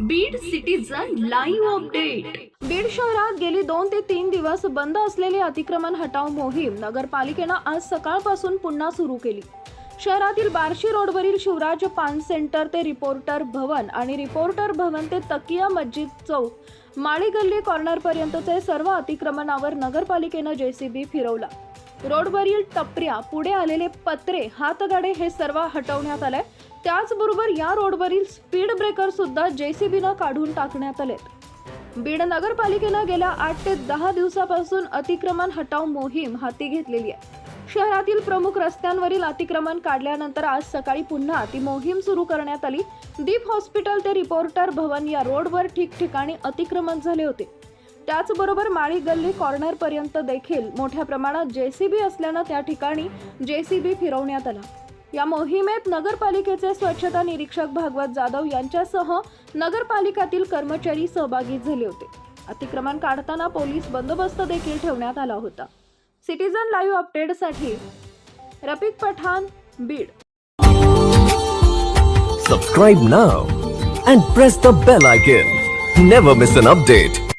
Beed citizen live update Beed शहरात गेली दोन ते तीन दिवस बंद असलेली अतिक्रमण हटाव मोहीम नगरपालिकेनं आज सकाळपासून पुन्हा सुरू केली. शहरातील बार्शी रोडवरील शिवराज पान सेंटर ते रिपोर्टर भवन आणि रिपोर्टर भवन ते तकिया मस्जिद चौक माळी गल्ली कॉर्नरपर्यंतचे सर्व अतिक्रमणावर नगरपालिकेनं जेसीबी फिरवला. रोडवरील टपऱ्या पुढे आलेले पत्रे हातगाडे हे सर्व हटवण्यात आले. त्याचबरोबर या रोडवरील स्पीड ब्रेकर सुद्धा जेसीबीनं काढून टाकण्यात आलेत. बीड नगरपालिकेनं गेल्या आठ ते दहा दिवसापासून अतिक्रमण हटाव मोहीम हाती घेतलेली आहे. शहरातील प्रमुख रस्त्यांवरील अतिक्रमण काढल्यानंतर आज सकाळी पुन्हा ती मोहीम सुरू करण्यात आली. दीप हॉस्पिटल ते रिपोर्टर भवन या रोडवर ठिकठिकाणी अतिक्रमण झाले होते. त्याचबरोबर माळी गल्ली कॉर्नर पर्यंत देखील मोठ्या प्रमाणात जेसीबी असल्यानं त्या ठिकाणी जेसीबी फिरवण्यात आला. या मोहिमेत नगरपालिकेचे स्वच्छता निरीक्षक भागवत जाधव यांच्यासह नगरपालिकातील कर्मचारी सहभागी झाले होते. अतिक्रमण काढताना पोलीस बंदोबस्त देखील ठेवण्यात आला होता. सिटीजन लाईव्ह अपडेटसाठी Rafiq Pathan Beed. Subscribe now and press the bell icon never miss an update